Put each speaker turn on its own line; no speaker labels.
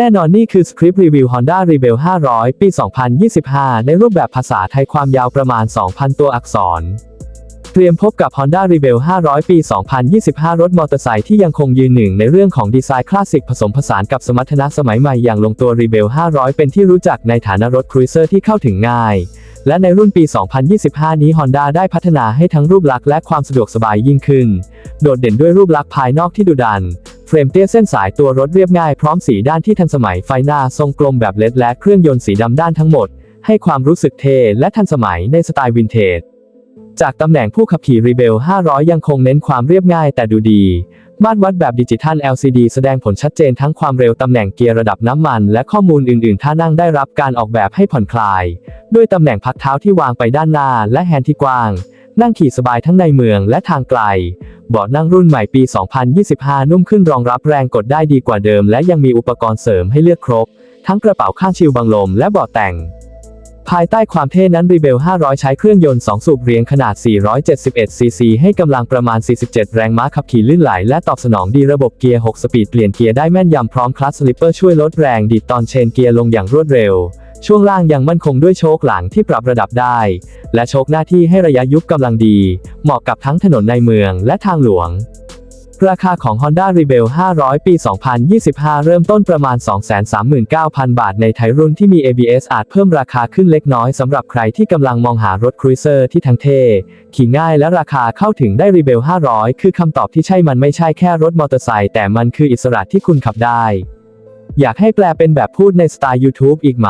แน่นอนนี่คือสคริปต์รีวิว Honda Rebel 500 ปี 2025 ในรูปแบบภาษาไทยความยาวประมาณ 2,000 ตัวอักษร เตรียมพบกับ Honda Rebel 500 ปี 2025 รถมอเตอร์ไซค์ที่ยังคงยืนหนึ่งในเรื่องของดีไซน์คลาสสิกผสมผสานกับสมรรถนะสมัยใหม่อย่างลงตัว Rebel 500 เป็นที่รู้จักในฐานะรถครูเซอร์ที่เข้าถึงง่าย และในรุ่นปี 2025 นี้ Honda ได้พัฒนาให้ทั้งรูปลักษณ์และความสะดวกสบายยิ่งขึ้น โดดเด่นด้วยรูปลักษณ์ภายนอกที่ดุดัน เฟรมเตี้ยเส้นสายตัวรถเรียบง่ายพร้อมสีด้านที่ทันสมัยไฟหน้าทรงกลมแบบเลดและเครื่องยนต์สีดำด้านทั้งหมด ให้ความรู้สึกเท่และทันสมัยในสไตล์วินเทจ จากตำแหน่งผู้ขับขี่ Rebel 500 ยังคงเน้นความเรียบง่ายแต่ดูดี มาตรวัดแบบดิจิทัล LCD แสดงผลชัดเจนทั้งความเร็วตำแหน่งเกียร์ระดับน้ำมัน และข้อมูลอื่นๆ ท่านั่งได้รับการออกแบบให้ผ่อนคลาย ด้วยตำแหน่งพักเท้าที่วางไปด้านหน้าและแฮนด์ที่กว้าง นั่งขี่สบายทั้งในเมืองและทางไกล เบาะนั่งรุ่นใหม่ปี 2025 นุ่มขึ้นรองรับแรงกดได้ดีกว่าเดิม และยังมีอุปกรณ์เสริมให้เลือกครบ ทั้งกระเป๋าข้างชิลบังลมและเบาะแต่ง ภายใต้ความเท่นั้น Rebel 500 ใช้เครื่องยนต์ 2 สูบเรียงขนาด 471 ซีซีให้กำลังประมาณ 47 แรงม้าขับขี่ลื่นไหล และตอบสนองดีระบบเกียร์ 6 สปีดเปลี่ยนเกียร์ได้แม่นยำพร้อมคลัตช์สลิปเปอร์ช่วยลดแรงดีดตอนเชนเกียร์ลงอย่างรวดเร็ว ช่วงล่างยังมั่นคงด้วยโชคหลังที่ปรับระดับได้ และโชคหน้าที่ให้ระยะยุบกำลังดี เหมาะกับทั้งถนนในเมืองและทางหลวง ราคาของ Honda Rebel 500 ปี 2025 เริ่มต้นประมาณ 239,000 บาทในไทยรุ่นที่มี ABS อาจเพิ่มราคาขึ้นเล็กน้อยสำหรับใครที่กำลังมองหารถครูเซอร์ที่ทั้งเท่ ขี่ง่ายและราคาเข้าถึงได้ Rebel 500 คือคำตอบที่ใช่มันไม่ใช่แค่รถมอเตอร์ไซค์แต่มันคืออิสระที่คุณขับได้อยากให้แปลเป็นแบบพูดในสไตล์ YouTube อีกไหม